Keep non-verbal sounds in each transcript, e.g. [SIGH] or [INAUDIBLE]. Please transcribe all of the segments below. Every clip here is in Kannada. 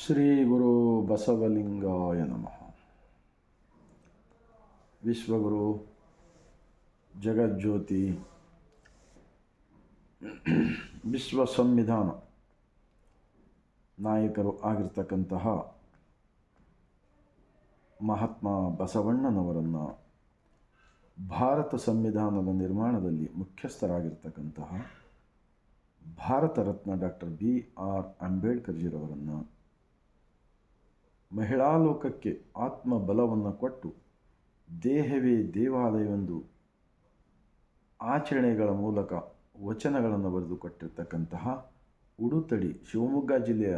ಶ್ರೀ ಗುರು ಬಸವಲಿಂಗಾಯ ನಮಃ. ವಿಶ್ವಗುರು ಜಗಜ್ಯೋತಿ ವಿಶ್ವ ಸಂವಿಧಾನ ನಾಯಕರು ಆಗಿರ್ತಕ್ಕಂತಹ ಮಹಾತ್ಮ ಬಸವಣ್ಣನವರನ್ನು ಭಾರತ ಸಂವಿಧಾನದ ನಿರ್ಮಾಣದಲ್ಲಿ ಮುಖ್ಯಸ್ಥರಾಗಿರ್ತಕ್ಕಂತಹ Bharat Ratna doctor B R ಅಂಬೇಡ್ಕರ್ಜಿರವರನ್ನು ಮಹಿಳಾ ಲೋಕಕ್ಕೆ ಆತ್ಮ ಬಲವನ್ನು ಕೊಟ್ಟು ದೇಹವೇ ದೇವಾಲಯವೆಂದು ಆಚರಣೆಗಳ ಮೂಲಕ ವಚನಗಳನ್ನು ಬರೆದು ಕೊಟ್ಟಿರ್ತಕ್ಕಂತಹ ಉಡುತಡಿ, ಶಿವಮೊಗ್ಗ ಜಿಲ್ಲೆಯ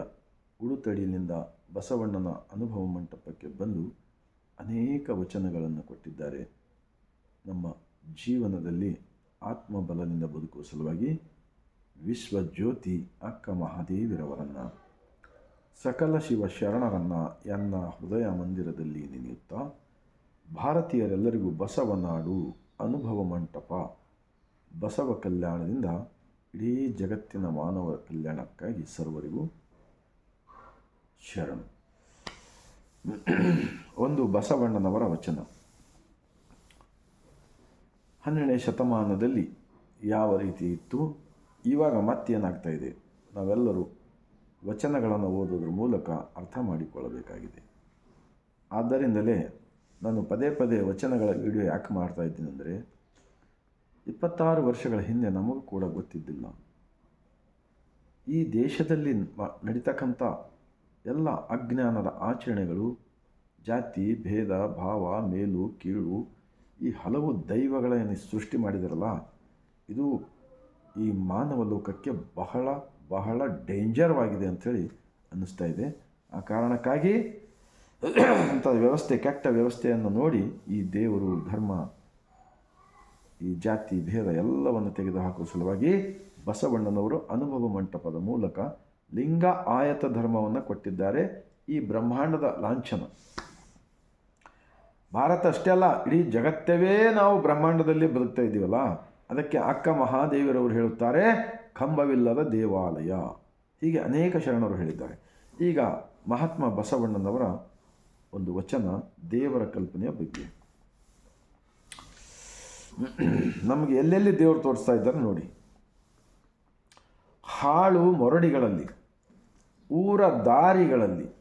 ಉಡುತಡಿಯಿಂದ ಬಸವಣ್ಣನ ಅನುಭವ ಮಂಟಪಕ್ಕೆ ಬಂದು ಅನೇಕ ವಚನಗಳನ್ನು ಕೊಟ್ಟಿದ್ದಾರೆ. ನಮ್ಮ ಜೀವನದಲ್ಲಿ ಆತ್ಮಬಲದಿಂದ ಬದುಕುವ ಸಲುವಾಗಿ ವಿಶ್ವಜ್ಯೋತಿ ಅಕ್ಕ ಮಹಾದೇವಿರವರನ್ನು ಸಕಲ ಶಿವ ಶರಣರನ್ನ ಎನ್ನ ಹೃದಯ ಮಂದಿರದಲ್ಲಿ ನೆನೆಯುತ್ತಾ, ಭಾರತೀಯರೆಲ್ಲರಿಗೂ ಬಸವನಾಡು ಅನುಭವ ಮಂಟಪ. ಬಸವ ಕಲ್ಯಾಣದಿಂದ ಇಡೀ ಜಗತ್ತಿನ ಮಾನವ ಕಲ್ಯಾಣಕ್ಕಾಗಿ ಸರ್ವರಿಗೂ ಶರಣು. ಒಂದು ಬಸವಣ್ಣನವರ ವಚನ. ಹನ್ನೆರಡನೇ ಶತಮಾನದಲ್ಲಿ ಯಾವ ರೀತಿ ಇತ್ತು? ಇವಾಗ ಮತ್ತೇನಾಗ್ತಾ ಇದೆ? ನಾವೆಲ್ಲರೂ ವಚನಗಳನ್ನು ಓದೋದ್ರ ಮೂಲಕ ಅರ್ಥ ಮಾಡಿಕೊಳ್ಳಬೇಕಾಗಿದೆ. ಆದ್ದರಿಂದಲೇ ನಾನು ಪದೇ ಪದೇ ವಚನಗಳ ವಿಡಿಯೋ ಯಾಕೆ ಮಾಡ್ತಾ ಇದ್ದೀನಿ ಅಂದರೆ, ಇಪ್ಪತ್ತಾರು ವರ್ಷಗಳ ಹಿಂದೆ ನಮಗೂ ಕೂಡ ಗೊತ್ತಿದ್ದಿಲ್ಲ. ಈ ದೇಶದಲ್ಲಿ ನಡೀತಕ್ಕಂಥ ಎಲ್ಲ ಅಜ್ಞಾನದ ಆಚರಣೆಗಳು, ಜಾತಿ, ಭೇದ, ಭಾವ, ಮೇಲು, ಕೀಳು, ಈ ಹಲವು ದೈವಗಳನ್ನು ಸೃಷ್ಟಿ ಮಾಡಿದಾರಲ್ಲ, ಇದು ಈ ಮಾನವ ಲೋಕಕ್ಕೆ ಬಹಳ ಬಹಳ ಡೇಂಜರ್ವಾಗಿದೆ ಅಂಥೇಳಿ ಅನ್ನಿಸ್ತಾ ಇದೆ. ಆ ಕಾರಣಕ್ಕಾಗಿ ಅಂಥ ವ್ಯವಸ್ಥೆ, ಕೆಟ್ಟ ವ್ಯವಸ್ಥೆಯನ್ನು ನೋಡಿ ಈ ದೇವರು, ಧರ್ಮ, ಈ ಜಾತಿ, ಭೇದ ಎಲ್ಲವನ್ನು ತೆಗೆದುಹಾಕುವ ಸಲುವಾಗಿ ಬಸವಣ್ಣನವರು ಅನುಭವ ಮಂಟಪದ ಮೂಲಕ ಲಿಂಗ ಆಯತ ಧರ್ಮವನ್ನು ಕೊಟ್ಟಿದ್ದಾರೆ. ಈ ಬ್ರಹ್ಮಾಂಡದ ಲಾಂಛನ. ಭಾರತ ಅಷ್ಟೇ ಅಲ್ಲ, ಇಡೀ ಜಗತ್ತವೇ ನಾವು ಬ್ರಹ್ಮಾಂಡದಲ್ಲಿ ಬದುಕ್ತಾ ಇದ್ದೀವಲ್ಲ ಅದಕ್ಕೆ ಅಕ್ಕ ಮಹಾದೇವಿರವರು ಹೇಳುತ್ತಾರೆ ಕಂಬವಿಲ್ಲದ ದೇವಾಲಯ. ಹೀಗೆ ಅನೇಕ ಶರಣರು ಹೇಳಿದ್ದಾರೆ. ಈಗ ಮಹಾತ್ಮ ಬಸವಣ್ಣನವರ ಒಂದು ವಚನ ದೇವರ ಕಲ್ಪನೆಯ ಬಗ್ಗೆ. ನಮಗೆ ಎಲ್ಲೆಲ್ಲಿ ದೇವರು ತೋರಿಸ್ತಾ ಇದ್ದಾರೆ ನೋಡಿ. ಹಾಳು ಮೊರಡಿಗಳಲ್ಲಿ, ಊರ ದಾರಿಗಳಲ್ಲಿ,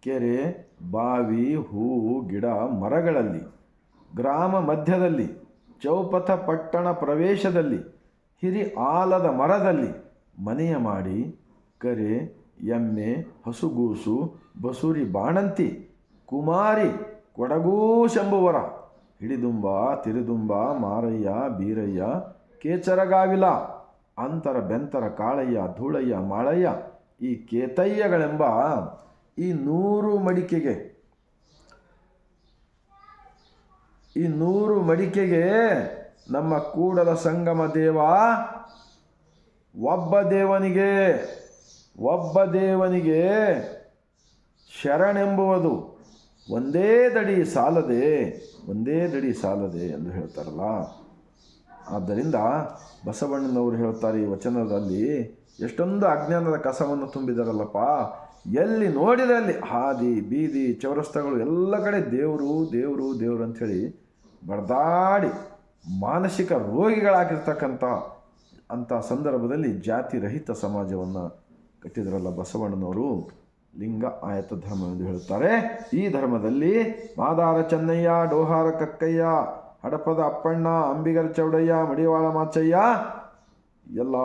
ಕೆರೆ, ಬಾವಿ, ಹೂ, ಗಿಡ, ಮರಗಳಲ್ಲಿ, ಗ್ರಾಮ ಮಧ್ಯದಲ್ಲಿ, ಚೌಪಥ ಪಟ್ಟಣ ಪ್ರವೇಶದಲ್ಲಿ ಹಿರಿ ಆಲದ ಮರದಲ್ಲಿ ಮನೆಯ ಮಾಡಿ ಕರೆ, ಎಮ್ಮೆ, ಹಸುಗೂಸು, ಬಸುರಿ ಬಾಣಂತಿ, ಕುಮಾರಿ ಕೊಡಗೂ ಶಂಭುವರ ಹಿಡಿದುಂಬ, ತಿರುದುಂಬ, ಮಾರಯ್ಯ, ಬೀರಯ್ಯ, ಕೇಚರಗಾವಿಲ, ಅಂತರ ಬೆಂತರ ಕಾಳಯ್ಯ, ಧೂಳಯ್ಯ, ಮಾಳಯ್ಯ, ಈ ಕೇತಯ್ಯಗಳೆಂಬ ಈ ನೂರು ಮಡಿಕೆಗೆ, ಈ ನೂರು ಮಡಿಕೆಗೆ ನಮ್ಮ ಕೂಡಲ ಸಂಗಮ ದೇವ ಒಬ್ಬ ದೇವನಿಗೆ ಒಬ್ಬ ದೇವನಿಗೆ ಶರಣೆಂಬುವುದು ಒಂದೇ ದಡಿ ಸಾಲದೆ, ಒಂದೇ ದಡಿ ಸಾಲದೆ ಎಂದು ಹೇಳ್ತಾರಲ್ಲ. ಆದ್ದರಿಂದ ಬಸವಣ್ಣನವರು ಹೇಳ್ತಾರೆ ಈ ವಚನದಲ್ಲಿ, ಎಷ್ಟೊಂದು ಅಜ್ಞಾನದ ಕಸವನ್ನು ತುಂಬಿದಾರಲ್ಲಪ್ಪ. ಎಲ್ಲಿ ನೋಡಿದಲ್ಲಿ ಹಾದಿ, ಬೀದಿ, ಚೌರಸ್ತಗಳು ಎಲ್ಲ ಕಡೆ ದೇವರು ದೇವರು ದೇವರು ಅಂಥೇಳಿ ಬಡ್ದಾಡಿ ಮಾನಸಿಕ ರೋಗಿಗಳಾಗಿರ್ತಕ್ಕಂಥ ಅಂಥ ಸಂದರ್ಭದಲ್ಲಿ ಜಾತಿ ರಹಿತ ಸಮಾಜವನ್ನು ಕಟ್ಟಿದ್ರಲ್ಲ ಬಸವಣ್ಣನವರು, ಲಿಂಗ ಆಯತ ಧರ್ಮ ಎಂದು ಹೇಳುತ್ತಾರೆ. ಈ ಧರ್ಮದಲ್ಲಿ ಮಾದಾರ ಚೆನ್ನಯ್ಯ, ಡೋಹಾರ ಕಕ್ಕಯ್ಯ, ಹಡಪದ ಅಪ್ಪಣ್ಣ, ಅಂಬಿಗರ ಚೌಡಯ್ಯ, ಮಡಿವಾಳ ಮಾಚಯ್ಯ, ಎಲ್ಲ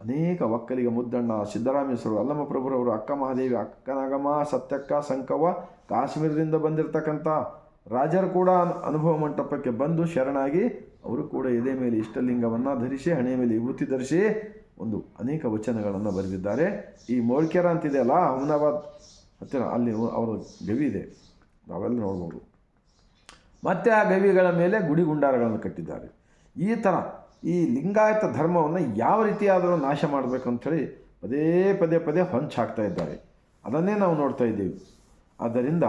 ಅನೇಕ ಒಕ್ಕಲಿಗ ಮುದ್ದಣ್ಣ ಸಿದ್ದರಾಮೇಶ್ವರ ಅಲ್ಲಮ್ಮ ಪ್ರಭುರವರು, ಅಕ್ಕ ಮಹಾದೇವಿ ಅಕ್ಕನಗಮ ಸತ್ಯಕ್ಕ ಸಂಕವ್ವ, ಕಾಶ್ಮೀರದಿಂದ ಬಂದಿರತಕ್ಕಂಥ ರಾಜರು ಕೂಡ ಅನುಭವ ಮಂಟಪಕ್ಕೆ ಬಂದು ಶರಣಾಗಿ ಅವರು ಕೂಡ ಎದೆ ಮೇಲೆ ಇಷ್ಟಲಿಂಗವನ್ನು ಧರಿಸಿ, ಹಣೆಯ ಮೇಲೆ ವಿಭೂತಿ ಧರಿಸಿ ಒಂದು ಅನೇಕ ವಚನಗಳನ್ನು ಬರೆದಿದ್ದಾರೆ. ಈ ಮೋಳ್ಕೆರ ಅಂತಿದೆಯಲ್ಲ ಅಹಮದಾಬಾದ್ ಹತ್ತಿರ ಅಲ್ಲಿ ಅವರ ಗವಿ ಇದೆ. ನಾವೆಲ್ಲ ನೋಡ್ಬೋದು. ಮತ್ತೆ ಆ ಗವಿಗಳ ಮೇಲೆ ಗುಡಿ ಗುಂಡಾರಗಳನ್ನು ಕಟ್ಟಿದ್ದಾರೆ. ಈ ಥರ ಈ ಲಿಂಗಾಯತ ಧರ್ಮವನ್ನು ಯಾವ ರೀತಿಯಾದರೂ ನಾಶ ಮಾಡಬೇಕು ಅಂಥೇಳಿ ಪದೇ ಪದೇ ಪದೇ ಹೊಂಚು ಹಾಕ್ತಾ ಇದ್ದಾರೆ. ಅದನ್ನೇ ನಾವು ನೋಡ್ತಾ ಇದ್ದೀವಿ. ಆದ್ದರಿಂದ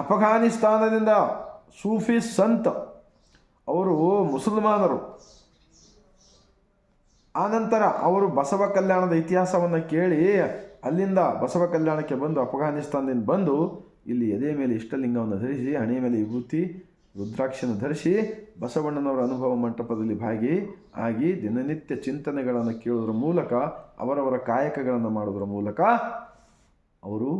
ಅಫಘಾನಿಸ್ತಾನದಿಂದ ಸೂಫಿ ಸಂತ, ಅವರು ಮುಸಲ್ಮಾನರು. ಆನಂತರ ಅವರು ಬಸವ ಕಲ್ಯಾಣದ ಇತಿಹಾಸವನ್ನು ಕೇಳಿ ಅಲ್ಲಿಂದ ಬಸವ ಕಲ್ಯಾಣಕ್ಕೆ ಬಂದು, ಅಫ್ಘಾನಿಸ್ತಾನದಿಂದ ಬಂದು ಇಲ್ಲಿ ಎದೆ ಮೇಲೆ ಇಷ್ಟಲಿಂಗವನ್ನು ಧರಿಸಿ, ಹಣೆಯ ಮೇಲೆ ವಿಭೂತಿ ರುದ್ರಾಕ್ಷಿಯನ್ನು ಧರಿಸಿ ಬಸವಣ್ಣನವರ ಅನುಭವ ಮಂಟಪದಲ್ಲಿ ಭಾಗಿ ಆಗಿ ದಿನನಿತ್ಯ ಚಿಂತನೆಗಳನ್ನು ಕೇಳೋದ್ರ ಮೂಲಕ, ಅವರವರ ಕಾಯಕಗಳನ್ನು ಮಾಡೋದ್ರ ಮೂಲಕ ಅವರು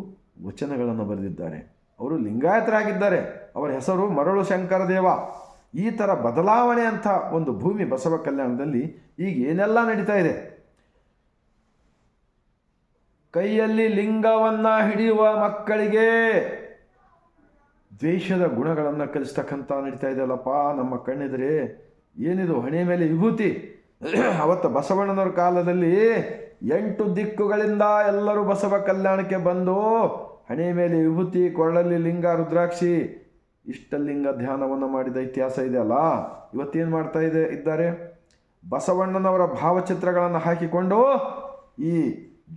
ವಚನಗಳನ್ನು ಬರೆದಿದ್ದಾರೆ. ಅವರು ಲಿಂಗಾಯತರಾಗಿದ್ದಾರೆ. ಅವರ ಹೆಸರು ಮರಳು ಶಂಕರ ದೇವ. ಈ ಥರ ಬದಲಾವಣೆ ಅಂತ ಒಂದು ಭೂಮಿ ಬಸವ ಕಲ್ಯಾಣದಲ್ಲಿ ಈಗ ಏನೆಲ್ಲ ನಡೀತಾ ಇದೆ? ಕೈಯಲ್ಲಿ ಲಿಂಗವನ್ನ ಹಿಡಿಯುವ ಮಕ್ಕಳಿಗೆ ದ್ವೇಷದ ಗುಣಗಳನ್ನು ಕಲಿಸ್ತಕ್ಕಂಥ ನಡೀತಾ ಇದೆಯಲ್ಲಪ್ಪ ನಮ್ಮ ಕಣ್ಣಿದ್ರೆ. ಏನಿದು ಹಣೆ ಮೇಲೆ ವಿಭೂತಿ? ಅವತ್ತು ಬಸವಣ್ಣನವ್ರ ಕಾಲದಲ್ಲಿ ಎಂಟು ದಿಕ್ಕುಗಳಿಂದ ಎಲ್ಲರೂ ಬಸವ ಕಲ್ಯಾಣಕ್ಕೆ ಬಂದು ಹಣೆ ಮೇಲೆ ವಿಭೂತಿ, ಕೊರಳಲ್ಲಿ ಲಿಂಗ, ರುದ್ರಾಕ್ಷಿ, ಇಷ್ಟಲಿಂಗ ಧ್ಯಾನವನ್ನು ಮಾಡಿದ ಇತಿಹಾಸ ಇದೆಯಲ್ಲ ಇವತ್ತೇನು ಮಾಡ್ತಾ ಇದೆ, ಇದ್ದಾರೆ? ಬಸವಣ್ಣನವರ ಭಾವಚಿತ್ರಗಳನ್ನು ಹಾಕಿಕೊಂಡು ಈ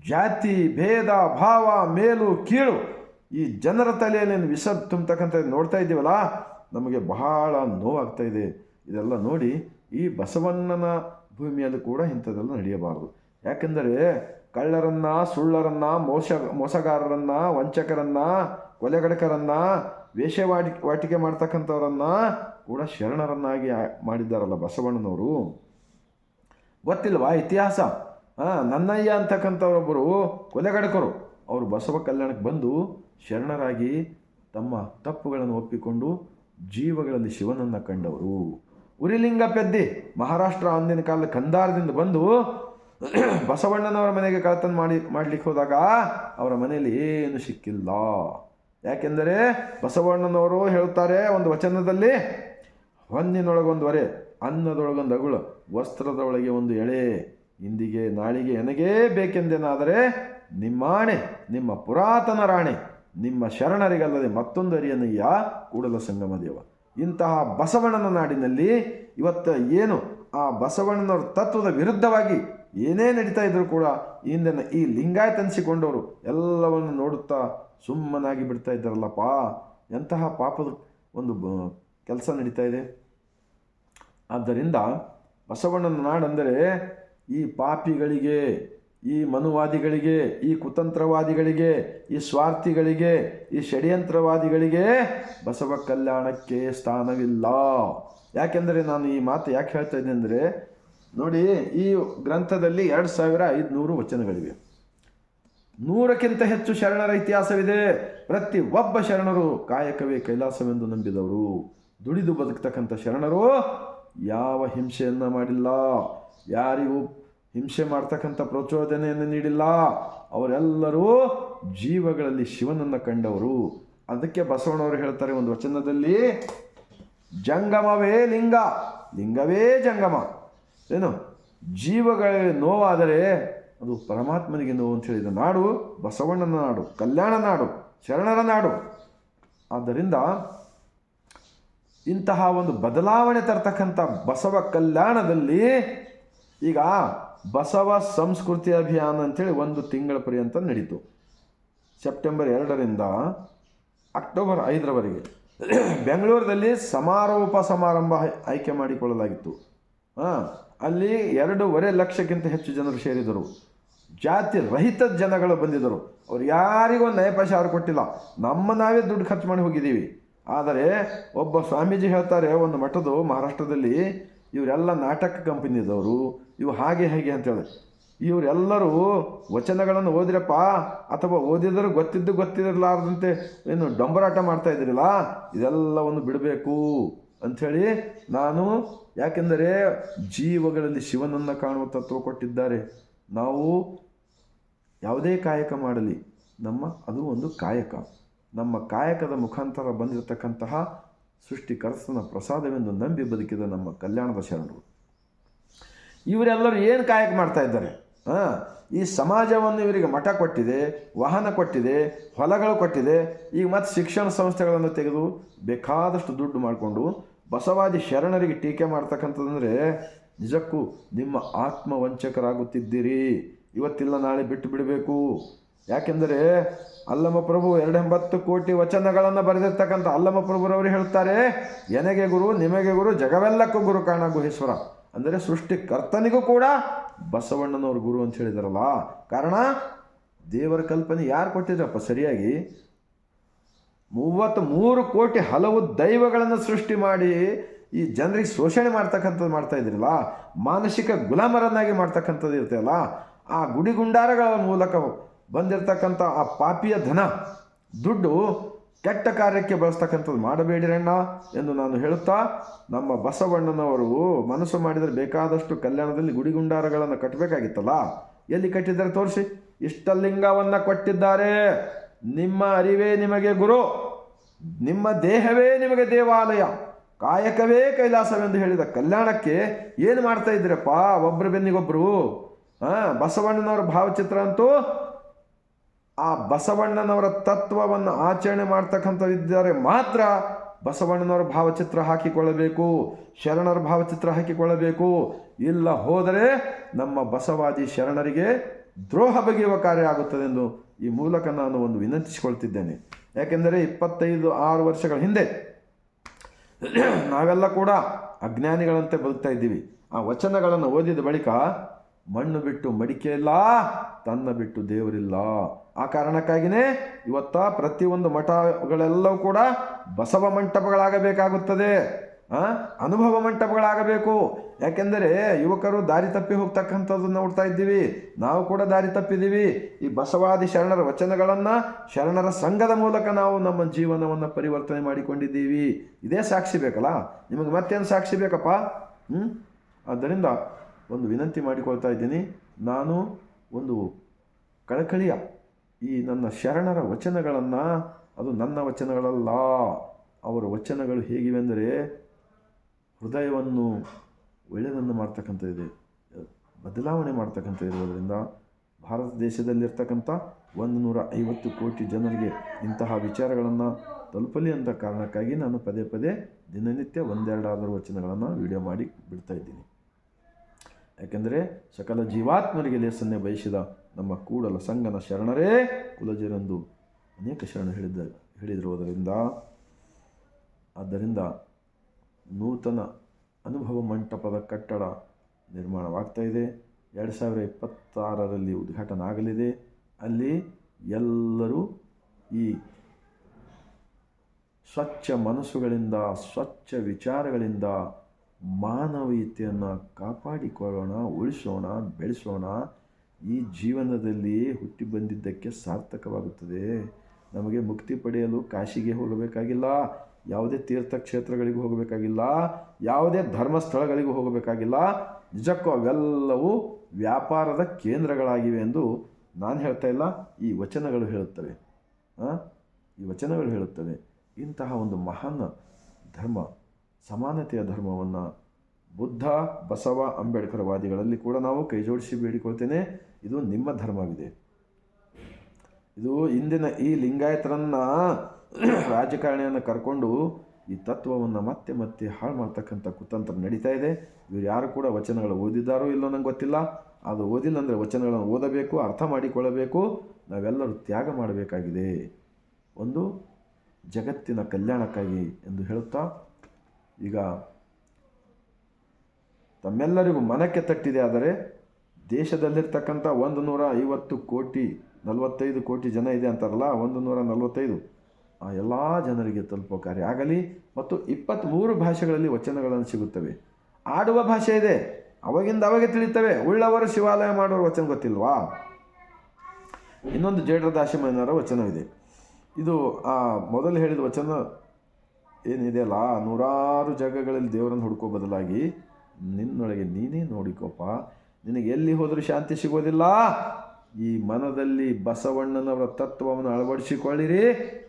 ಜಾತಿ, ಭೇದ, ಭಾವ, ಮೇಲು, ಕೀಳು ಈ ಜನರ ತಲೆಯಲ್ಲಿ ವಿಷ ತುಂಬತಕ್ಕಂಥ ನೋಡ್ತಾ ಇದ್ದೀವಲ್ಲ? ನಮಗೆ ಬಹಳ ನೋವಾಗ್ತಾ ಇದೆ. ಇದೆಲ್ಲ ನೋಡಿ ಈ ಬಸವಣ್ಣನ ಭೂಮಿಯಲ್ಲಿ ಕೂಡ ಇಂಥದ್ದೆಲ್ಲ ನಡೆಯಬಾರದು. ಯಾಕೆಂದರೆ ಕಳ್ಳರನ್ನ, ಸುಳ್ಳರನ್ನ, ಮೋಸ, ಮೋಸಗಾರರನ್ನ, ವಂಚಕರನ್ನ ಕೊಲೆಗಡಕರನ್ನ ವೇಷವಾಡಿ, ವಾಟಿಕೆ ಮಾಡ್ತಕ್ಕಂಥವರನ್ನ ಕೂಡ ಶರಣರನ್ನಾಗಿ ಮಾಡಿದ್ದಾರಲ್ಲ ಬಸವಣ್ಣನವರು. ಗೊತ್ತಿಲ್ವಾ ಇತಿಹಾಸ? ನನ್ನಯ್ಯ ಅಂತಕ್ಕಂಥವರೊಬ್ಬರು ಕೊಲೆಗಡಕರು ಅವರು ಬಸವ ಕಲ್ಯಾಣಕ್ಕೆ ಬಂದು ಶರಣರಾಗಿ ತಮ್ಮ ತಪ್ಪುಗಳನ್ನು ಒಪ್ಪಿಕೊಂಡು ಜೀವಗಳಲ್ಲಿ ಶಿವನನ್ನು ಕಂಡವರು. ಉರಿಲಿಂಗ ಪೆದ್ದಿ ಮಹಾರಾಷ್ಟ್ರ ಅಂದಿನ ಕಾಲದ ಕಂದಾರದಿಂದ ಬಂದು [CLEARS THROAT] ಬಸವಣ್ಣನವರ ಮನೆಗೆ ಕಳತನ ಮಾಡಿ, ಮಾಡಲಿಕ್ಕೆ ಹೋದಾಗ ಅವರ ಮನೆಯಲ್ಲಿ ಏನು ಸಿಕ್ಕಿಲ್ಲ. ಯಾಕೆಂದರೆ ಬಸವಣ್ಣನವರು ಹೇಳ್ತಾರೆ ಒಂದು ವಚನದಲ್ಲಿ ಹೊನ್ನಿನೊಳಗೊಂದು ಹೊರೆ ಅನ್ನದೊಳಗೊಂದು ಅಗುಳು ವಸ್ತ್ರದೊಳಗೆ ಒಂದು ಎಳೆ, ಇಂದಿಗೆ ನಾಳಿಗೆ ನನಗೇ ಬೇಕೆಂದೇನಾದರೆ, ನಿಮ್ಮಾಣೆ, ನಿಮ್ಮ ಪುರಾತನ ರಾಣೆ, ನಿಮ್ಮ ಶರಣರಿಗಲ್ಲದೆ ಮತ್ತೊಂದು ಅರಿಯನಯ್ಯ, ಕೂಡಲ ಸಂಗಮ ದೇವ. ಇಂತಹ ಬಸವಣ್ಣನ ನಾಡಿನಲ್ಲಿ ಇವತ್ತು ಏನು ಆ ಬಸವಣ್ಣನವರ ತತ್ವದ ವಿರುದ್ಧವಾಗಿ ಏನೇ ನಡೀತಾ ಇದ್ರು ಕೂಡ ಇಂದಿನ ಈ ಲಿಂಗಾಯತ್ ಅನಿಸಿಕೊಂಡವರು ಎಲ್ಲವನ್ನು ನೋಡುತ್ತಾ ಸುಮ್ಮನಾಗಿ ಬಿಡ್ತಾ ಇದ್ದಾರಲ್ಲಪ್ಪ. ಎಂತಹ ಪಾಪದ ಒಂದು ಕೆಲಸ ನಡೀತಾ ಇದೆ. ಆದ್ದರಿಂದ ಬಸವಣ್ಣನ ನಾಡೆಂದರೆ ಈ ಪಾಪಿಗಳಿಗೆ, ಈ ಮನುವಾದಿಗಳಿಗೆ, ಈ ಕುತಂತ್ರವಾದಿಗಳಿಗೆ, ಈ ಸ್ವಾರ್ಥಿಗಳಿಗೆ, ಈ ಷಡ್ಯಂತ್ರವಾದಿಗಳಿಗೆ ಬಸವ ಕಲ್ಯಾಣಕ್ಕೆ ಸ್ಥಾನವಿಲ್ಲ. ಯಾಕೆಂದರೆ ನಾನು ಈ ಮಾತು ಯಾಕೆ ಹೇಳ್ತಾ ಇದ್ದೆ ಅಂದರೆ ನೋಡಿ, ಈ ಗ್ರಂಥದಲ್ಲಿ ಎರಡು ಸಾವಿರ ಐದುನೂರು ವಚನಗಳಿವೆ. ನೂರಕ್ಕಿಂತ ಹೆಚ್ಚು ಶರಣರ ಇತಿಹಾಸವಿದೆ. ಪ್ರತಿ ಒಬ್ಬ ಶರಣರು ಕಾಯಕವೇ ಕೈಲಾಸವೆಂದು ನಂಬಿದವರು. ದುಡಿದು ಬದುಕ್ತಕ್ಕಂಥ ಶರಣರು ಯಾವ ಹಿಂಸೆಯನ್ನು ಮಾಡಿಲ್ಲ. ಯಾರಿಗೂ ಹಿಂಸೆ ಮಾಡ್ತಕ್ಕಂಥ ಪ್ರಚೋದನೆಯನ್ನು ನೀಡಿಲ್ಲ. ಅವರೆಲ್ಲರೂ ಜೀವಗಳಲ್ಲಿ ಶಿವನನ್ನು ಕಂಡವರು. ಅದಕ್ಕೆ ಬಸವಣ್ಣವರು ಹೇಳ್ತಾರೆ ಒಂದು ವಚನದಲ್ಲಿ, ಜಂಗಮವೇ ಲಿಂಗ, ಲಿಂಗವೇ ಜಂಗಮ. ಏನು? ಜೀವಗಳಿಗೆ ನೋವಾದರೆ ಅದು ಪರಮಾತ್ಮನಿಗೆ ನೋವು ಅಂತ ಹೇಳಿದ ನಾಡು, ಬಸವಣ್ಣನ ನಾಡು, ಕಲ್ಯಾಣ ನಾಡು, ಶರಣರ ನಾಡು. ಆದ್ದರಿಂದ ಇಂತಹ ಒಂದು ಬದಲಾವಣೆ ತರ್ತಕ್ಕಂಥ ಬಸವ ಕಲ್ಯಾಣದಲ್ಲಿ ಈಗ ಬಸವ ಸಂಸ್ಕೃತಿ ಅಭಿಯಾನ ಅಂಥೇಳಿ ಒಂದು ತಿಂಗಳ ಪರ್ಯಂತ ನಡೀತು. ಸೆಪ್ಟೆಂಬರ್ ಎರಡರಿಂದ ಅಕ್ಟೋಬರ್ ಐದರವರೆಗೆ ಬೆಂಗಳೂರಿನಲ್ಲಿ ಸಮಾರೋಪ ಸಮಾರಂಭ ಆಯ್- ಆಯ್ಕೆ ಮಾಡಿಕೊಳ್ಳಲಾಗಿತ್ತು. ಹಾಂ ಅಲ್ಲಿ ಎರಡೂವರೆ ಲಕ್ಷಕ್ಕಿಂತ ಹೆಚ್ಚು ಜನರು ಸೇರಿದರು. ಜಾತಿ ರಹಿತ ಜನಗಳು ಬಂದಿದ್ದರು. ಅವ್ರು ಯಾರಿಗೂ ನಯ ಪೈಸೆ ಯಾರು ಕೊಟ್ಟಿಲ್ಲ. ನಮ್ಮ ನಾವೇ ದುಡ್ಡು ಖರ್ಚು ಮಾಡಿ ಹೋಗಿದ್ದೀವಿ. ಆದರೆ ಒಬ್ಬ ಸ್ವಾಮೀಜಿ ಹೇಳ್ತಾರೆ, ಒಂದು ಮಠದ ಮಹಾರಾಷ್ಟ್ರದಲ್ಲಿ ಇವರೆಲ್ಲ ನಾಟಕ ಕಂಪನಿದವರು, ಇವು ಹಾಗೆ ಹೇಗೆ ಅಂತೇಳಿ ಇವರೆಲ್ಲರೂ ವಚನಗಳನ್ನು ಓದಿರಪ್ಪ, ಅಥವಾ ಓದಿದರೂ ಗೊತ್ತಿದ್ದು ಗೊತ್ತಿರಲಾರದಂತೆ ಏನು ಡೊಂಬರಾಟ ಮಾಡ್ತಾ ಇದ್ದೀರಲ್ಲ ಇದೆಲ್ಲವನ್ನು ಬಿಡಬೇಕು ಅಂಥೇಳಿ ನಾನು ಯಾಕೆಂದರೆ ಜೀವಗಳಲ್ಲಿ ಶಿವನನ್ನು ಕಾಣುವ ತತ್ವ ಕೊಟ್ಟಿದ್ದಾರೆ. ನಾವು ಯಾವುದೇ ಕಾಯಕ ಮಾಡಲಿ, ನಮ್ಮ ಅದು ಒಂದು ಕಾಯಕ. ನಮ್ಮ ಕಾಯಕದ ಮುಖಾಂತರ ಬಂದಿರತಕ್ಕಂತಹ ಸೃಷ್ಟಿಕರ್ತನ ಪ್ರಸಾದವೆಂದು ನಂಬಿ ಬದುಕಿದ ನಮ್ಮ ಕಲ್ಯಾಣದ ಶರಣರು. ಇವರೆಲ್ಲರೂ ಏನು ಕಾಯಕ ಮಾಡ್ತಾ ಇದ್ದಾರೆ? ಹಾಂ, ಈ ಸಮಾಜವನ್ನು ಇವರಿಗೆ ಮಠ ಕೊಟ್ಟಿದೆ, ವಾಹನ ಕೊಟ್ಟಿದೆ, ಹೊಲಗಳು ಕೊಟ್ಟಿದೆ, ಈಗ ಮತ್ತೆ ಶಿಕ್ಷಣ ಸಂಸ್ಥೆಗಳನ್ನು ತೆಗೆದು ಬೇಕಾದಷ್ಟು ದುಡ್ಡು ಮಾಡಿಕೊಂಡು ಬಸವಾದಿ ಶರಣರಿಗೆ ಟೀಕೆ ಮಾಡ್ತಕ್ಕಂಥದ್ದಂದರೆ, ನಿಜಕ್ಕೂ ನಿಮ್ಮ ಆತ್ಮ ವಂಚಕರಾಗುತ್ತಿದ್ದೀರಿ ಇವತ್ತಿಲ್ಲ, ನಾಳೆ ಬಿಟ್ಟು ಬಿಡಬೇಕು. ಯಾಕೆಂದರೆ ಅಲ್ಲಮ ಪ್ರಭು ಎರಡೆಂಬತ್ತು ಕೋಟಿ ವಚನಗಳನ್ನು ಬರೆದಿರ್ತಕ್ಕಂಥ ಅಲ್ಲಮ ಪ್ರಭುರವರು ಹೇಳ್ತಾರೆ, ಎನಗೆ ಗುರು, ನಿಮಗೆ ಗುರು, ಜಗವೆಲ್ಲಕ್ಕೂ ಗುರು ಕಾಣ ಗುಹೇಶ್ವರ ಅಂದರೆ ಸೃಷ್ಟಿಕರ್ತನಿಗೂ ಕೂಡ ಬಸವಣ್ಣನವರು ಗುರು ಅಂತ ಹೇಳಿದಾರಲ್ಲ. ಕಾರಣ, ದೇವರ ಕಲ್ಪನೆ ಯಾರು ಕೊಟ್ಟಿದ್ರಪ್ಪ ಸರಿಯಾಗಿ? ಮೂವತ್ತು ಮೂರು ಕೋಟಿ ಹಲವು ದೈವಗಳನ್ನು ಸೃಷ್ಟಿ ಮಾಡಿ ಈ ಜನರಿಗೆ ಶೋಷಣೆ ಮಾಡ್ತಕ್ಕಂಥದ್ದು ಮಾಡ್ತಾ ಇದ್ರಲ್ಲ, ಮಾನಸಿಕ ಗುಲಾಮರನ್ನಾಗಿ ಮಾಡ್ತಕ್ಕಂಥದ್ದು ಇರ್ತಲ್ಲ ಆ ಗುಡಿಗುಂಡಾರಗಳ ಮೂಲಕ ಬಂದಿರತಕ್ಕಂಥ ಆ ಪಾಪಿಯ ಧನ, ದುಡ್ಡು ಕೆಟ್ಟ ಕಾರ್ಯಕ್ಕೆ ಬಳಸ್ತಕ್ಕಂಥದ್ದು ಮಾಡಬೇಡಿರಣ್ಣ ಎಂದು ನಾನು ಹೇಳುತ್ತಾ, ನಮ್ಮ ಬಸವಣ್ಣನವರು ಮನಸ್ಸು ಮಾಡಿದರೆ ಬೇಕಾದಷ್ಟು ಕಲ್ಯಾಣದಲ್ಲಿ ಗುಡಿಗುಂಡಾರಗಳನ್ನು ಕಟ್ಟಬೇಕಾಗಿತ್ತಲ್ಲ, ಎಲ್ಲಿ ಕಟ್ಟಿದ್ದಾರೆ ತೋರಿಸಿ, ಇಷ್ಟಲಿಂಗವನ್ನು ಕೊಟ್ಟಿದ್ದಾರೆ. ನಿಮ್ಮ ಅರಿವೇ ನಿಮಗೆ ಗುರು. ನಿಮ್ಮ ದೇಹವೇ ನಿಮಗೆ ದೇವಾಲಯ. ಕಾಯಕವೇ ಕೈಲಾಸವೆಂದು ಹೇಳಿದ ಕಲ್ಯಾಣಕ್ಕೆ ಏನು ಮಾಡ್ತಾ ಇದ್ರಪ್ಪ ಒಬ್ಬರು ಬೆನ್ನಿಗೊಬ್ಬರು ಹಾಂ ಬಸವಣ್ಣನವರ ಭಾವಚಿತ್ರ ಅಂತೂ? ಆ ಬಸವಣ್ಣನವರ ತತ್ವವನ್ನು ಆಚರಣೆ ಮಾಡ್ತಕ್ಕಂಥವಿದ್ದರೆ ಮಾತ್ರ ಬಸವಣ್ಣನವರ ಭಾವಚಿತ್ರ ಹಾಕಿಕೊಳ್ಳಬೇಕು, ಶರಣರ ಭಾವಚಿತ್ರ ಹಾಕಿಕೊಳ್ಳಬೇಕು. ಇಲ್ಲ ಹೋದರೆ ನಮ್ಮ ಬಸವಾದಿ ಶರಣರಿಗೆ ದ್ರೋಹ ಬಗೆಯುವ ಕಾರ್ಯ ಆಗುತ್ತದೆ ಎಂದು ಈ ಮೂಲಕ ನಾನು ಒಂದು ವಿನಂತಿಸಿಕೊಳ್ತಿದ್ದೇನೆ. ಯಾಕೆಂದರೆ ಇಪ್ಪತ್ತೈದು, ಆರು ವರ್ಷಗಳ ಹಿಂದೆ ನಾವೆಲ್ಲ ಕೂಡ ಅಜ್ಞಾನಿಗಳಂತೆ ಬದುಕ್ತಾ ಇದ್ದೀವಿ ಆ ವಚನಗಳನ್ನು ಓದಿದ ಬಳಿಕ ಮಣ್ಣು ಬಿಟ್ಟು ಮಡಿಕೆ ಇಲ್ಲ, ತನ್ನ ಬಿಟ್ಟು ದೇವರಿಲ್ಲ ಆ ಕಾರಣಕ್ಕಾಗಿಯೇ ಇವತ್ತ ಪ್ರತಿಯೊಂದು ಮಠಗಳೆಲ್ಲವೂ ಕೂಡ ಬಸವ ಮಂಟಪಗಳಾಗಬೇಕಾಗುತ್ತದೆ? ಅನುಭವ ಮಂಟಪಗಳಾಗಬೇಕು. ಯಾಕೆಂದರೆ ಯುವಕರು ದಾರಿ ತಪ್ಪಿ ಹೋಗ್ತಕ್ಕಂಥದ್ದನ್ನು ನೋಡ್ತಾ ಇದ್ದೀವಿ. ನಾವು ಕೂಡ ದಾರಿ ತಪ್ಪಿದ್ದೀವಿ. ಈ ಬಸವಾದಿ ಶರಣರ ವಚನಗಳನ್ನು ಶರಣರ ಸಂಘದ ಮೂಲಕ ನಾವು ನಮ್ಮ ಜೀವನವನ್ನು ಪರಿವರ್ತನೆ ಮಾಡಿಕೊಂಡಿದ್ದೀವಿ. ಇದೇ ಸಾಕ್ಷಿ ಬೇಕಲ್ಲ? ನಿಮಗೆ ಮತ್ತೇನು ಸಾಕ್ಷಿ ಬೇಕಪ್ಪ? ಹ್ಞೂ ಆದ್ದರಿಂದ ಒಂದು ವಿನಂತಿ ಮಾಡಿಕೊಳ್ತಾ ಇದ್ದೀನಿ. ನಾನು ಒಂದು ಕಳಕಳಿಯ ಈ ನನ್ನ ಶರಣರ ವಚನಗಳನ್ನು, ಅದು ನನ್ನ ವಚನಗಳಲ್ಲ, ಅವರ ವಚನಗಳು ಹೇಗಿವೆಂದರೆ ಹೃದಯವನ್ನು ಒಳ್ಳೆಯದನ್ನು ಮಾಡ್ತಕ್ಕಂಥ ಇದೆ, ಬದಲಾವಣೆ ಮಾಡ್ತಕ್ಕಂಥ ಇರೋದರಿಂದ ಭಾರತ ದೇಶದಲ್ಲಿರ್ತಕ್ಕಂಥ ಒಂದು ನೂರ ಐವತ್ತು ಕೋಟಿ ಜನರಿಗೆ ಇಂತಹ ವಿಚಾರಗಳನ್ನು ತಲುಪಲಿ ಅಂತ ಕಾರಣಕ್ಕಾಗಿ ನಾನು ಪದೇ ಪದೇ ದಿನನಿತ್ಯ ಒಂದೆರಡಾದರೂ ವಚನಗಳನ್ನು ವಿಡಿಯೋ ಮಾಡಿ ಬಿಡ್ತಾ ಇದ್ದೀನಿ. ಯಾಕೆಂದರೆ ಸಕಲ ಜೀವಾತ್ಮರಿಗೆ ಲೇಸನ್ನೇ ಬಯಸಿದ ನಮ್ಮ ಕೂಡಲ ಸಂಗನ ಶರಣರೇ ಕುಲಜರೆಂದು ಅನೇಕ ಶರಣ ಹೇಳಿದ್ದ ಹೇಳಿದಿರುವುದರಿಂದ ಆದ್ದರಿಂದ ನೂತನ ಅನುಭವ ಮಂಟಪದ ಕಟ್ಟಡ ನಿರ್ಮಾಣವಾಗ್ತಾ ಇದೆ ಎರಡು ಸಾವಿರ ಇಪ್ಪತ್ತಾರರಲ್ಲಿ ಉದ್ಘಾಟನೆ ಆಗಲಿದೆ ಅಲ್ಲಿ ಎಲ್ಲರೂ ಈ ಸ್ವಚ್ಛ ಮನಸ್ಸುಗಳಿಂದ, ಸ್ವಚ್ಛ ವಿಚಾರಗಳಿಂದ ಮಾನವೀಯತೆಯನ್ನು ಕಾಪಾಡಿಕೊಳ್ಳೋಣ, ಉಳಿಸೋಣ, ಬೆಳೆಸೋಣ ಈ ಜೀವನದಲ್ಲಿ ಹುಟ್ಟಿ ಬಂದಿದ್ದಕ್ಕೆ ಸಾರ್ಥಕವಾಗುತ್ತದೆ. ನಮಗೆ ಮುಕ್ತಿ ಪಡೆಯಲು ಕಾಶಿಗೆ ಹೋಗಬೇಕಾಗಿಲ್ಲ. ಯಾವುದೇ ತೀರ್ಥಕ್ಷೇತ್ರಗಳಿಗೂ ಹೋಗಬೇಕಾಗಿಲ್ಲ, ಯಾವುದೇ ಧರ್ಮಸ್ಥಳಗಳಿಗೂ ಹೋಗಬೇಕಾಗಿಲ್ಲ. ನಿಜಕ್ಕೂ ಅವೆಲ್ಲವೂ ವ್ಯಾಪಾರದ ಕೇಂದ್ರಗಳಾಗಿವೆ ಎಂದು ನಾನು ಹೇಳ್ತಾ ಇಲ್ಲ, ಈ ವಚನಗಳು ಹೇಳುತ್ತವೆ. ಈ ವಚನಗಳು ಹೇಳುತ್ತವೆ. ಇಂತಹ ಒಂದು ಮಹಾನ್ ಧರ್ಮ, ಸಮಾನತೆಯ ಧರ್ಮವನ್ನು ಬುದ್ಧ, ಬಸವ ಅಂಬೇಡ್ಕರ್ ವಾದಿಗಳಲ್ಲಿ ಕೂಡ ನಾವು ಕೈಜೋಡಿಸಿ ಬೇಡಿಕೊಳ್ತೇನೆ. ಇದು ನಿಮ್ಮ ಧರ್ಮವಿದೆ. ಇದು ಇಂದಿನ ಈ ಲಿಂಗಾಯತರನ್ನ ರಾಜಕಾರಣಿಯನ್ನು ಕರ್ಕೊಂಡು ಈ ತತ್ವವನ್ನು ಮತ್ತೆ ಮತ್ತೆ ಹಾಳು ಮಾಡ್ತಕ್ಕಂಥ ಕುತಂತ್ರ ನಡೀತಾ ಇದೆ. ಇವರು ಯಾರು ಕೂಡ ವಚನಗಳು ಓದಿದ್ದಾರೋ ಇಲ್ಲೋ ನಂಗೆ ಗೊತ್ತಿಲ್ಲ. ಅದು ಓದಿಲ್ಲ ಅಂದರೆ ವಚನಗಳನ್ನು ಓದಬೇಕು, ಅರ್ಥ ಮಾಡಿಕೊಳ್ಳಬೇಕು. ನಾವೆಲ್ಲರೂ ತ್ಯಾಗ ಮಾಡಬೇಕಾಗಿದೆ. ಒಂದು ಜಗತ್ತಿನ ಕಲ್ಯಾಣಕ್ಕಾಗಿ ಎಂದು ಹೇಳುತ್ತಾ, ಈಗ ತಮ್ಮೆಲ್ಲರಿಗೂ ಮನಕ್ಕೆ ತಟ್ಟಿದೆ ಆದರೆ ದೇಶದಲ್ಲಿರ್ತಕ್ಕಂಥ ಒಂದು ನೂರ ಐವತ್ತು ಕೋಟಿ ನಲವತ್ತೈದು ಕೋಟಿ ಜನ ಇದೆ ಅಂತಾರಲ್ಲ, ಒಂದು ನೂರ ನಲವತ್ತೈದು. ಆ ಎಲ್ಲ ಜನರಿಗೆ ತಲುಪೋ ಕಾರ್ಯ ಆಗಲಿ ಮತ್ತು ಇಪ್ಪತ್ತ್ಮೂರು ಭಾಷೆಗಳಲ್ಲಿ ವಚನಗಳನ್ನು ಸಿಗುತ್ತವೆ. ಆಡುವ ಭಾಷೆ ಇದೆ. ಅವಾಗಿಂದ ಅವಾಗೆ ತಿಳಿತವೆ ಉಳ್ಳವರು ಶಿವಾಲಯ ಮಾಡುವ ವಚನ ಗೊತ್ತಿಲ್ವಾ? ಇನ್ನೊಂದು ಜೇಡರ ದಾಸಿಮಯ್ಯನವರ ವಚನವಿದೆ. ಇದು, ಆ, ಮೊದಲು ಹೇಳಿದ ವಚನ ಏನಿದೆಯಲ್ಲ ನೂರಾರು ಜಾಗಗಳಲ್ಲಿ ದೇವರನ್ನು ಹುಡುಕೋ ಬದಲಾಗಿ, ನಿನ್ನೊಳಗೆ ನೀನೇ ನೋಡಿಕೋಪ. ನಿನಗೆ ಎಲ್ಲಿ ಹೋದರೂ ಶಾಂತಿ ಸಿಗೋದಿಲ್ಲ ಈ ಮನದಲ್ಲಿ ಬಸವಣ್ಣನವರ ತತ್ವವನ್ನು ಅಳವಡಿಸಿಕೊಳ್ಳಿರಿ.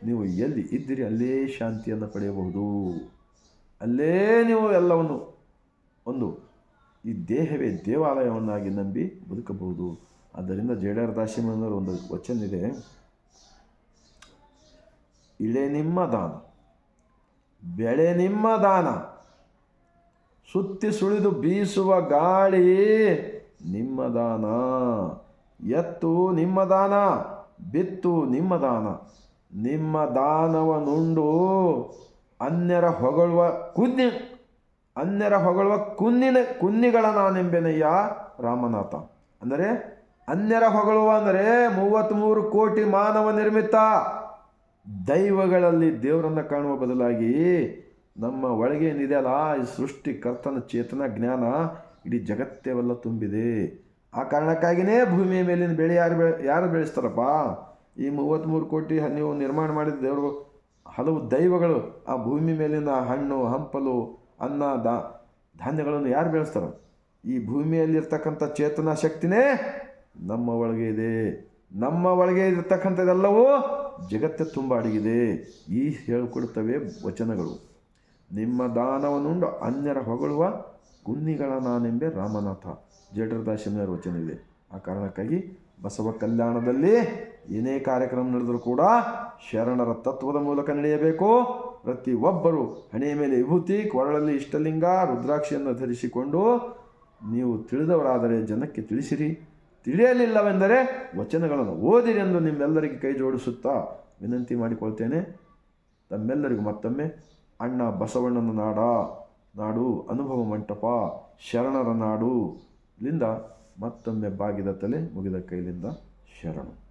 ನೀವು ಎಲ್ಲಿ ಇದ್ದೀರಿ ಅಲ್ಲೇ ಶಾಂತಿಯನ್ನು ಪಡೆಯಬಹುದು. ಅಲ್ಲೇ ನೀವು ಎಲ್ಲವನ್ನು ಒಂದು ಈ ದೇಹವೇ ದೇವಾಲಯವನ್ನಾಗಿ ನಂಬಿ ಬದುಕಬಹುದು. ಆದ್ದರಿಂದ ಜೇಡರ ದಾಸಿಮನವರು ಒಂದು ವಚನ ಇದೆ. ಇಳೆ ನಿಮ್ಮ ದಾನ, ಬೆಳೆ ನಿಮ್ಮ ದಾನ, ಸುತ್ತಿ ಸುಳಿದು ಬೀಸುವ ಗಾಳಿ ನಿಮ್ಮ ದಾನ. ಎತ್ತು ನಿಮ್ಮ ದಾನ, ಬಿತ್ತು ನಿಮ್ಮ ದಾನ. ನಿಮ್ಮ ದಾನವನುಂಡು ಅನ್ಯರ ಹೊಗಳುವ ಕುನ್ನಿ, ಅನ್ಯರ ಹೊಗಳುವ ಕುನ್ನಿನ, ಕುನ್ನಿಗಳ ನಾನೆಂಬೆನಯ್ಯ ರಾಮನಾಥ. ಅಂದರೆ ಅನ್ಯರ ಹೊಗಳುವ ಅಂದರೆ ಮೂವತ್ತ್ಮೂರು ಕೋಟಿ ಮಾನವ ನಿರ್ಮಿತ ದೈವಗಳಲ್ಲಿ ದೇವರನ್ನು ಕಾಣುವ ಬದಲಾಗಿ ನಮ್ಮ ಒಳಗೆ ಏನಿದೆಯಲ್ಲ ಈ ಸೃಷ್ಟಿ ಕರ್ತನ ಚೇತನ ಜ್ಞಾನ ಇಡೀ ಜಗತ್ತೇವೆಲ್ಲ ತುಂಬಿದೆ. ಆ ಕಾರಣಕ್ಕಾಗಿಯೇ ಭೂಮಿಯ ಮೇಲಿನ ಬೆಳೆ ಯಾರು ಬೆಳೆ ಯಾರು ಬೆಳೆಸ್ತಾರಪ್ಪ? ಈ ಮೂವತ್ತ್ಮೂರು ಕೋಟಿ ನೀವು ನಿರ್ಮಾಣ ಮಾಡಿದ ದೇವರು ಹಲವು ದೈವಗಳು, ಆ ಭೂಮಿ ಮೇಲಿನ ಹಣ್ಣು, ಹಂಪಲು, ಅನ್ನ, ದಾ ಧಾನ್ಯಗಳನ್ನು ಯಾರು ಬೆಳೆಸ್ತಾರೆ? ಈ ಭೂಮಿಯಲ್ಲಿರ್ತಕ್ಕಂಥ ಚೇತನ ಶಕ್ತಿನೇ ನಮ್ಮ ಒಳಗೆ ಇದೆ. ನಮ್ಮ ಒಳಗೆ ಇರತಕ್ಕಂಥದ್ದೆಲ್ಲವೂ ಜಗತ್ತು ತುಂಬ ಅಡಗಿದೆ. ಈ ಹೇಳಿಕೊಡುತ್ತವೆ ವಚನಗಳು. ನಿಮ್ಮ ದಾನವನ್ನುಂಡು ಅನ್ಯರ ಹೊಗಳುವ ಗುನ್ನಿಗಳ ನಾನೆಂಬೆ ರಾಮನಾಥ. ಜಠರದಾಶಿನಿಯರ ವಚನ ಇದೆ ಆ ಕಾರಣಕ್ಕಾಗಿ ಬಸವ ಕಲ್ಯಾಣದಲ್ಲಿ ಏನೇ ಕಾರ್ಯಕ್ರಮ ನಡೆದರೂ ಕೂಡ ಶರಣರ ತತ್ವದ ಮೂಲಕ ನಡೆಯಬೇಕು. ಪ್ರತಿಯೊಬ್ಬರು ಹಣೆಯ ಮೇಲೆ ವಿಭೂತಿ, ಕೊರಳಲ್ಲಿ ಇಷ್ಟಲಿಂಗ, ರುದ್ರಾಕ್ಷಿಯನ್ನು ಧರಿಸಿಕೊಂಡು ನೀವು ತಿಳಿದವರಾದರೆ ಜನಕ್ಕೆ ತಿಳಿಸಿರಿ. ತಿಳಿಯಲಿಲ್ಲವೆಂದರೆ ವಚನಗಳನ್ನು ಓದಿರಿ ಎಂದು ನಿಮ್ಮೆಲ್ಲರಿಗೆ ಕೈ ಜೋಡಿಸುತ್ತಾ ವಿನಂತಿ ಮಾಡಿಕೊಳ್ತೇನೆ. ತಮ್ಮೆಲ್ಲರಿಗೂ ಮತ್ತೊಮ್ಮೆ ಅಣ್ಣ ಬಸವಣ್ಣನ ನಾಡ, ನಾಡು, ಅನುಭವ ಮಂಟಪ, ಶರಣರ ನಾಡು. ಲಿಂದ ಮತ್ತೊಮ್ಮೆ ಬಾಗಿದ ತಲೆ ಮುಗಿದ ಕೈಲಿಂದ ಶರಣು.